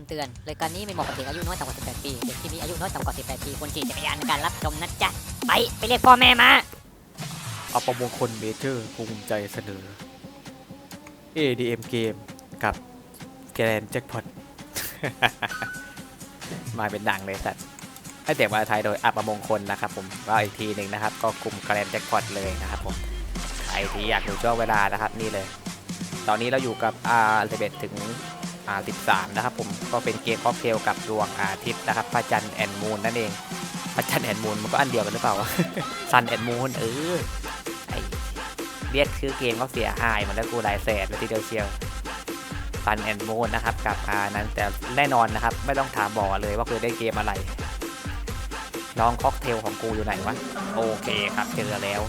ำเตือนรายการนี้ไม่เหมาะกับเด็กอายุน้อยต่ำกว่า 18 ปีเด็กที่มีอายุน้อยต่ำกว่า 18 ปีควรขี่จักรยานในการรับชมนะจ๊ะ ไป ไปเรียกพ่อแม่มาอัปมงคลเมเจอร์ภูมิใจเสนอ ADM เกมกับแกรนแจ็คพอตมาเป็นดังเลยสัตว์ให้เสียงภาษาไทยโดยอัปมงคลนะครับผมก็อีกทีหนึ่งนะครับ ก็กลุ่มแกรนแจ็คพอตเลยนะครับผมใครที่อยากดูช่วงเวลานะครับนี่เลย ตอนนี้เราอยู่กับ R 11ถึง 13 นะครับผมก็เป็นเกมค็อกเทลกับดวงอาทิตย์นะครับพระจันทร์แอนมูนนั่นเองพระจันทร์แอนมูนมันก็อันเดียวกันหรือเปล่าซันแอนมูนเออเรียกชื่อเกมก็เสียหายหมันแล้วกูหลายแสนเลยทีเดียวเชียวซันแอนมูนนะครับกับอานั้นแต่แน่นอนนะครับ ไม่ต้องถามบอกเลยว่าคือได้เกมอะไรน้องค็อกเทลของกูอยู่ไหนวะโอเคครับเจอแล้ว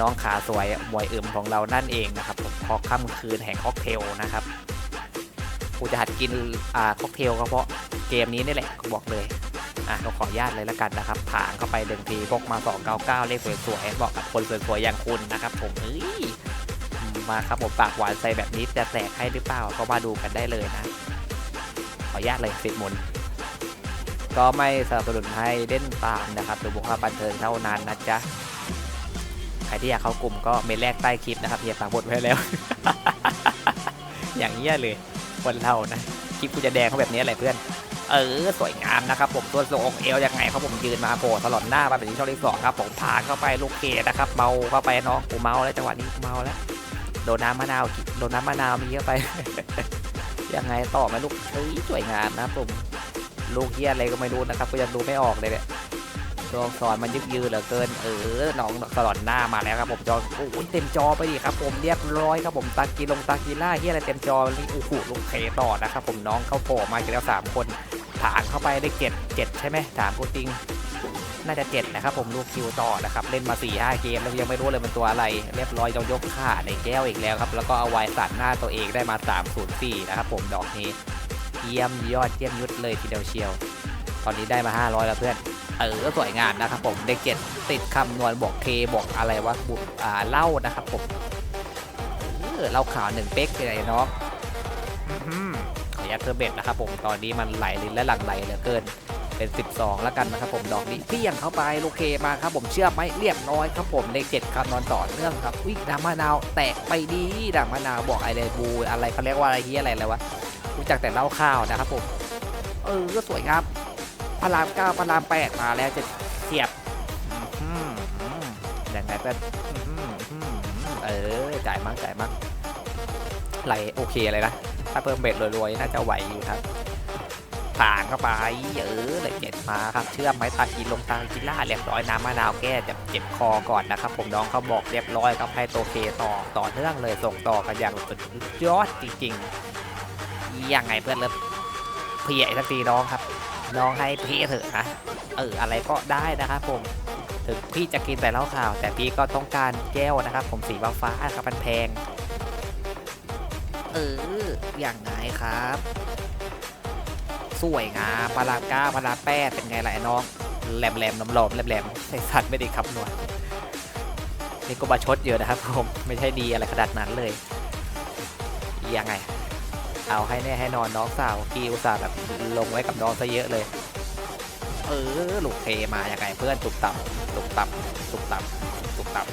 น้องขาสวยมวยอึมของเรานั่นเองนะครับผมพอค่ำคืนแห่งค็อกเทลนะครับ กูจะหัดกินอ่าค็อกเทลก็เพราะเกมนี้นี่แหละกูบอกเลยอะเราขออนุญาตเลยละกันนะครับผ่านเข้าไปหนึ่งทีพกมา 299 เลขสวยๆบอกกับคนสวยๆอย่างคุณนะครับ ผมเอ้ยมาครับผมปากหวานใส่แบบนี้จะแตกให้หรือเปล่าก็มาดูกันได้เลยนะ ขออนุญาตเลยสิบหมุนก็ไม่สนับสนุนให้เล่นตามนะครับดูบุคคลบันเทิงเท่านั้นนะจ๊ะใครที่อยากเข้ากลุ่มก็เมนแรกใต้คลิปนะครับเฮียฝากบทไว้แล้ว อย่างเงี้ยเลย คนเรานะคลิปกูจะแดงเขาแบบนี้แหละเพื่อน เออสวยงามนะครับผมตัวทรงเอวยังไงครับผมยืนมาโผล่ตลอดหน้ามาเป็นช่องที่สองครับผมผ่านเข้าไปลูกเกดนะครับเมาเข้าไปเนาะกูเมาแล้วจังหวะนี้เมาแล้วโดนน้ำมะนาวโดนน้ำมะนาวมีเข้าไป ยังไงต่อไหมลูกเฮ้ยสวยงามนะครับผมลูกเฮียอะไรก็ไม่รู้นะครับก็ยังดูไม่ออกเลยเนี่ย ตัวอักษรมันยึกยือเหลือเกินเออน้องตลอดหน้ามาแล้วครับผมจอโอ้ยเต็มจอไปดิครับผมเรียบร้อยครับผมตากีลงตากีล่าเฮียอะไรเต็มจอนี่โอ้โหลูกเคต่อนะครับผมน้องเข้าโผล่มากันแล้วสามคนฐานเข้าไปได้เจ็ดเจ็ดใช่ไหมฐานกูติงน่าจะเจ็ดนะครับผมลูกคิวต่อนะครับเล่นมา4ี่ห้าเกมแล้วยังไม่รู้เลยมันตัวอะไร เรียบร้อยต้องยกขาในแก้วอีกแล้วครับแล้วก็เอาไว้สัตว์หน้าตัวเองได้มา304นะครับผมดอกนี้เยี่ยมยอดเยี่ยมยุดเลยทีเดียวเชียว ตอนนี้ได้มา 500 แล้วเพื่อน เออก็สวยงามนะครับผมได้เจ็ดติดคำนวณบอกเคบอกอะไรวะบุอ่าเล่านะครับผมเออเล่าข่าวหนึ่งเป๊กเลยน้องอื้อหือขออนุญาตเพิ่มเบ็ดนะครับผมตอนนี้มันไหลลินและหลังไหลเหลือเกินเป็น 12 แล้วกันนะครับผมดอกนี้เพียงเข้าไปลูกเคมาครับผมเชื่อไหมเรียบร้อยครับผมเลขเจ็ดครับนอนต่อเนื่องครับวิดามะนาวแตกไปดีดามะนาวบอกอะไรบูอะไรเขาเรียกว่าอะไรเฮียอะไรแล้ววะรู้จักแต่เล่าข้าวนะครับผมเออก็สวยครับ ระรามเก้าพระรามแปดมาแล้วจะเสียบอื้อหือยังไงก็อื้อหืออื้อหือเออ จ่ายมั้งจ่ายมั้งไหลโอเคเลยนะ ถ้าเพิ่มเบ็ดรวยๆ น่าจะไหวอยู่ครับผ่านเข้าไป เออเลยเจ็ดมาครับ เชื่อมไม้ตากีลงตากีล่าเรียบร้อยน้ำมะนาวแก้จะเจ็บคอก่อนนะครับ ผมน้องเขาบอกเรียบร้อยครับให้ตัวเคต่อต่อเนื่องเลยส่งต่อกันอย่างสุดยอดจริงๆยังไงเพื่อนเลิฟเพียอีกสักทีน้องครับ น้องให้พี่เถอะนะเอออะไรก็ได้นะครับผมถึงพี่จะกินแต่เหล้าขาว แต่พี่ก็ต้องการแก้วนะครับ ผมสีฟ้าๆครับมันแพงเอออย่างไงครับ สวยงามพาราก้าพาราแปดเป็นไงล่ะน้องแหลมแหลมน้ำหลอมแหลมแหลมใส่สัตว์ไม่ได้ครับหนวดนี่ก็บาชดเยอะนะครับผมไม่ใช่ดีอะไรขนาดนั้นเลยยังไง เอาให้แน่ให้นอนน้องสาวกีอุตส่าห์แบบลงไว้กับน้องซะเยอะเลย เออลูกเคมาอย่างไงเพื่อนตุกตับตุกตับตุกตับตุกตับ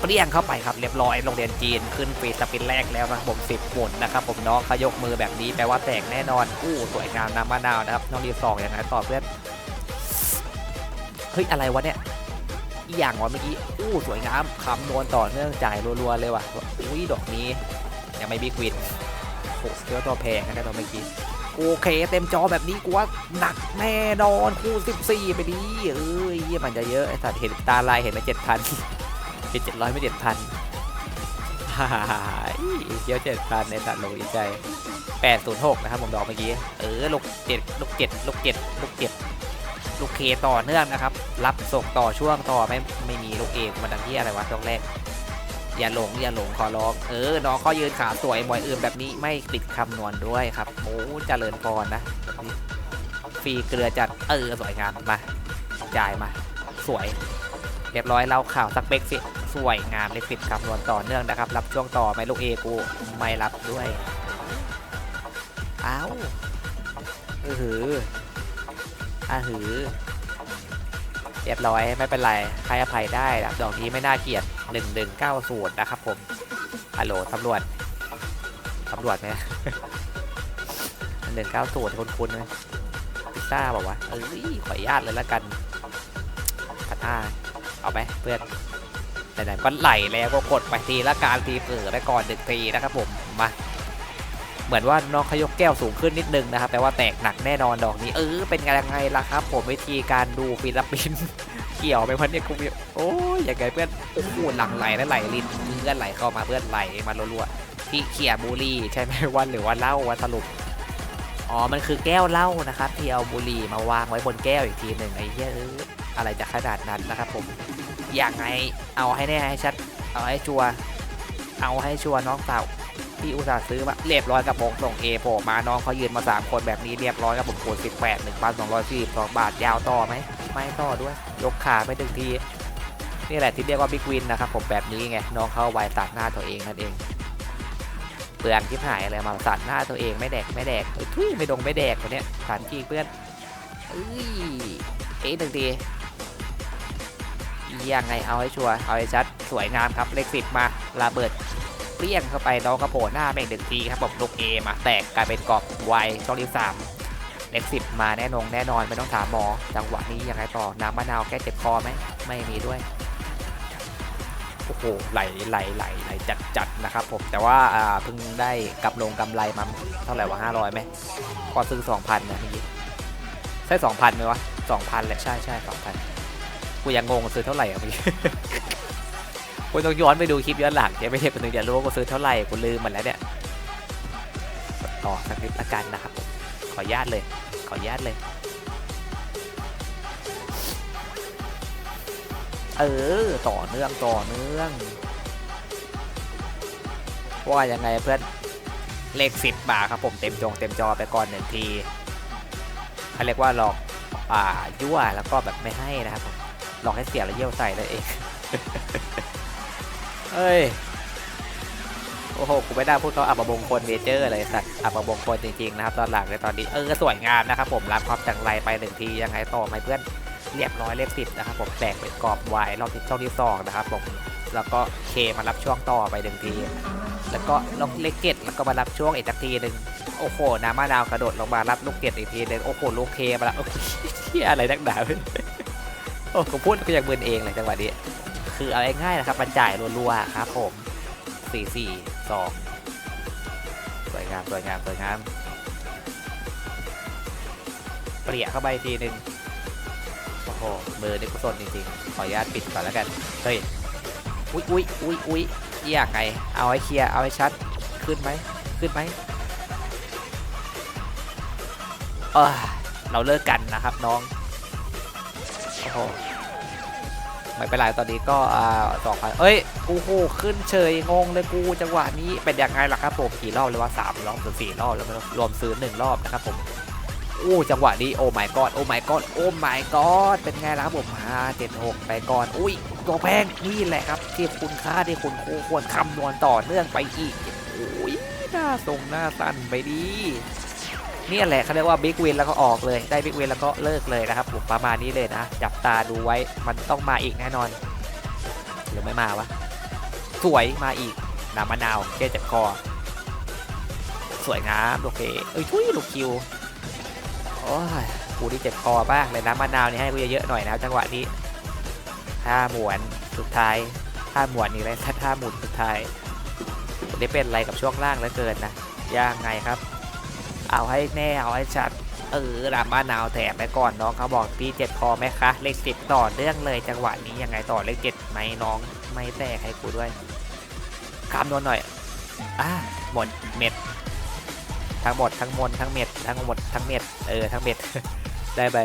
เปรี้ยงเข้าไปครับเรียบร้อยโรงเรียนจีนขึ้นฟรีสปินแรกแล้วนะผมสิบหมุนนะครับผมน้องเขายกมือแบบนี้แปลว่าแตกแน่นอนอู้สวยงามน้ำมะนาวนะครับน้องดีสองอย่างไรต่อเพื่อนเฮ้ยอะไรวะเนี่ยอีอย่างวะเมื่อกี้อู้สวยงามคำนวณต่อเนื่องจ่ายรัวๆเลยว่ะอุ้ยดอกนี้ยังไม่บิ๊กวิน โอ้เจ้าตัวแพงนะตอนเมื่อกี้โอเคเต็มจอแบบนี้กูว่าหนักแน่นอนคู่ 14 ไปดีเอ้ยมันจะเยอะไอ้สัตว์เห็นตาลายเห็นไหมเจ็ดพันเป็นเจ็ดร้อยไม่เจ็ดพันฮ่าเยอะเจ็ดพันในสัตว์โลอีใจแปดศูนย์หกนะครับผมดอกเมื่อกี้ เออลูกเจ็ดลูกเจ็ดลูกเจ็ดลูกเจ็ดลูกเคต่อเนื่องนะครับ รับส่งต่อช่วงต่อไม่ไม่มีลูกเอกมันดังที่อะไรวะช่วงแรก อย่าหลงอย่าหลงขอร้อง เออ น้องเขายืนขาสวยมวยอื่นแบบนี้ไม่ติดคำนวณด้วยครับโอ้เจริญพรนะฟรีเกลือจัดเออสวยงามมาจ่ายมา สวย เรียบร้อยเล่าข่าวสักเบ็กสิสวยงามเลขสิบคำนวณต่อเนื่องนะครับ รับช่วงต่อไหมลูกเอกูไม่รับด้วยอ้าวเออหืออาหือเรียบร้อยไม่เป็นไรให้อภัยได้ดอกนี้ไม่น่าเกลียด หนึ่งหนึ่งเก้าศูนย์นะครับผมฮัลโหลตำรวจตำรวจไหมหนึ่งเก้าศูนย์คุณคุณไหมพิซซ่าบอกว่าเอ้ยขออนุญาตเลยละกันพัดหน้าเอาไหมเพื่อนไหนๆก็ไหลแล้วก็กดไปทีละการทีเปิดไปก่อนหนึ่งทีนะครับผมมาเหมือนว่าน้องขยกแก้วสูงขึ้นนิดนึงนะครับแต่ว่าแตกหนักแน่นอนดอกนี้ เออเป็นไงยังไงล่ะครับผมวิธีการดูฟิลิปปินส์ เกี่ยวไปพันเนี่ยกูมีโอ้ยอยังไงเพื่อนโอ้โหหลังไหลแล้วไหลลินเพื่อนไหลเข้ามาเพื่อนไหลมารัวๆที่เขี่ยบุรี่ใช่ไหมวันหรือว่าเหล้าวะสรุปอ๋อมันคือแก้วเหล้านะครับที่เอาบุหรี่มาวางไว้บนแก้วอีกทีหนึ่งไอ้เหี้ยออะไรจะขนาดนั้นนะครับผมอยังไงเอาให้แน่ให้ชัด เอาให้ชัวร์เอาให้ชัวร์น้องสาวที่อุตส่าห์ซื้อมาเรียบร้อยกับผมส่งเอโผล่มาน้องเขายืนมา3คนแบบนี้เรียบร้อยกับผมคูณ18 1,242บาทยาวต่อไหม ไม่ต่อด้วย ยกขาไปถึงทีนี่แหละที่เรียกว่าบิ๊กวินนะครับผมแบบนี้ไงน้องเขาไวตัดหน้าตัวเองนั่นเองเปลืองที่หายอะไรมาตัดหน้าตัวเองไม่แดกไม่แดกเอ้ยทุยไม่ดงไม่แดกตัวเนี้ยฐานกีเพื่อนเอ้ยเอ๊ะหนึ่งทียังไงเอาให้ชัวร์เอาให้ชัดสวยงามครับเลขสิบมาระเบิดเปรี้ยงเข้าไปน้องกระโผล่หน้าแม่งหนึ่งทีครับผมลูกเอมาแตกกลายเป็นกรอบไวช่องที่สาม เล็กสิบมาแน่นงแน่นอนไม่ต้องถามหมอ จังหวะนี้ยังไงต่อน้ำมะนาวแก้เจ็บคอไหมไม่มีด้วยโอ้โหไหลไหลไหลไหลจัดจัดนะครับผมแต่ว่าอ่าเพิ่งได้กำลงกำไรมาเท่าไหร่วะห้าร้อยไหมก็ซื้อสองพันนะเมื่อกี้ใช่สองพันไหมวะสองพันแหละใช่ใช่สองพันกูยังงงซื้อเท่าไหร่อะเมื่อกี้คุณต้องย้อนไปดูคลิปย้อนหลังจะไม่ได้คนหนึ่งจะรู้ว่ากูซื้อเท่าไหร่กูลืมหมดแล้วเนี่ยต่อสักนิดละกันนะครับ ขออนุญาตเลย ขออนุญาตเลย เออ ต่อเนื่องต่อเนื่อง ว่ายังไงเพื่อน เลขสิบบาทครับผมเต็มจงเต็มจอไปก่อนหนึ่งทีเขาเรียกว่าหลอกอ่ายั่วแล้วก็แบบไม่ให้นะครับผมหลอกให้เสียแล้วเยี่ยวใส่เลยเองเอ้ย โอ้โหกูไม่ได้พูดเขาอับมงคลเนเจอร์อะไรสัตว์อับมงคลจริงๆนะครับตอนหลังในตอนนี้เออสวยงามนะครับผมรับความจังไรไปหนึ่งทียังไงต่อไหมเพื่อนเรียบร้อยเลขสิบนะครับผมแตกเป็นกรอบวายรอบที่ช่องที่สองนะครับผมแล้วก็เคมารับช่วงต่อไปหนึ่งที แล้วก็ลงเลขเกตแล้วก็มารับช่วงอีกทีหนึ่งโอ้โหน้ำมะนาวกระโดดลงมารับลูกเกตอีกทีหนึ่งโอ้โหลูกเคมาแล้วโอ้โหเหี้ยอะไรนักหนาโอ้ผมพูดก็ยังมึนเองเลยจังหวะนี้คือเอาง่ายๆนะครับมันจ่ายรัวๆครับผม สี่สี่สองสวยงามสวยงามสวยงามเปลี่ยเข้าไปทีหนึ่งโอ้โหมือนี่กุศลจริงๆ ขออนุญาตปิดก่อนแล้วกัน เฮ้ย อุ๊ยอุ๊ยอุ๊ยอุ๊ยอยากไง เอาให้เคลียร์ เอาให้ชัด ขึ้นไหม ขึ้นไหมเออเราเลิกกันนะครับน้อง โอ้โห ไม่เป็นไรตอนนี้ก็อ่าสองพันเอ้ย โอ้โหขึ้นเฉยงงเลยกูจังหวะนี้เป็นยังไงล่ะครับผมกี่รอบเลยว่าสามรอบหรือสี่รอบแล้วม่รู้รวมซื้อหนึ่งรอบนะครับผมโอ้จังหวะนี้โอ้ my god โอ้ my god โอ้ my god เป็นไงล่ะครับผมมาเจ็ดหกไปก่อนอุ้ยตัวแพงนี่แหละครับที่คุณค่าที่คุณควรคำนวณต่อเนื่องไปอีกโอ้ยหน้าทรงหน้าสั้นไปดีนี่แหละเขาเรียกว่าบิ๊กวินแล้วก็ออกเลยได้บิ๊กวินแล้วก็เลิกเลยนะครับผมประมาณนี้เลยนะ จับตาดูไว้มันต้องมาอีกแน่นอน หรือไม่มาวะ สวยมาอีกน้ำมะนาวแก้เจ็บคอ สวยงามโอเคเอ้ยทุยลูกคิวโอ้ยกูที่เจ็บคอบ้างเลยน้ำมะนาวนี่ให้กูเยอะๆหน่อยนะจังหวะนี้ท่าหมวนสุดท้ายท่าหมวนนี่เลยท่าหมุนสุดท้ายได้เป็นอะไรกับช่วงล่างเหลือเกินนะยังไงครับ เอาให้แน่เอาให้ชัดเออน้ำมะนาวแถมไปก่อนน้องเขาบอกพี่เจ็บคอไหมคะเลขสิบต่อเรื่องเลยจังหวะนี้ยังไงต่อเลขเจ็ดไหมน้อง ไม่แตกให้กูด้วยคำนวณหน่อย อะหมดเม็ด ทั้งหมดทั้งมวลทั้งเม็ดทั้งหมดทั้งเม็ด เออ ทั้งเม็ด ได้ไป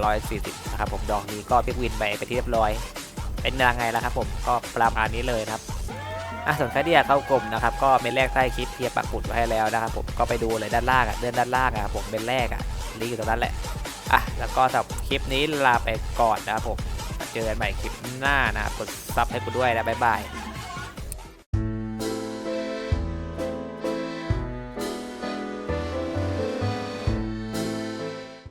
2,840 นะครับผมดอกนี้ก็พิกวินไปไปที่เรียบร้อย เป็นยังไงล่ะครับผมก็ประมาณนี้เลยครับอะส่วนใครที่อยากเข้ากลุ่มนะครับก็เมนแรกใต้คลิปเทียบปักหมุดไว้ให้แล้วนะครับผมก็ไปดูเลยด้านล่างอะเดินด้านล่างอะผมเป็นแรกอะลิงก์อยู่ตรงนั้นแหละอะแล้วก็สำหรับคลิปนี้ลาไปก่อนนะครับผม จอกันใหม่คลิปหน้านะครับกดซับให้กูด้วยนะบ๊ายบาย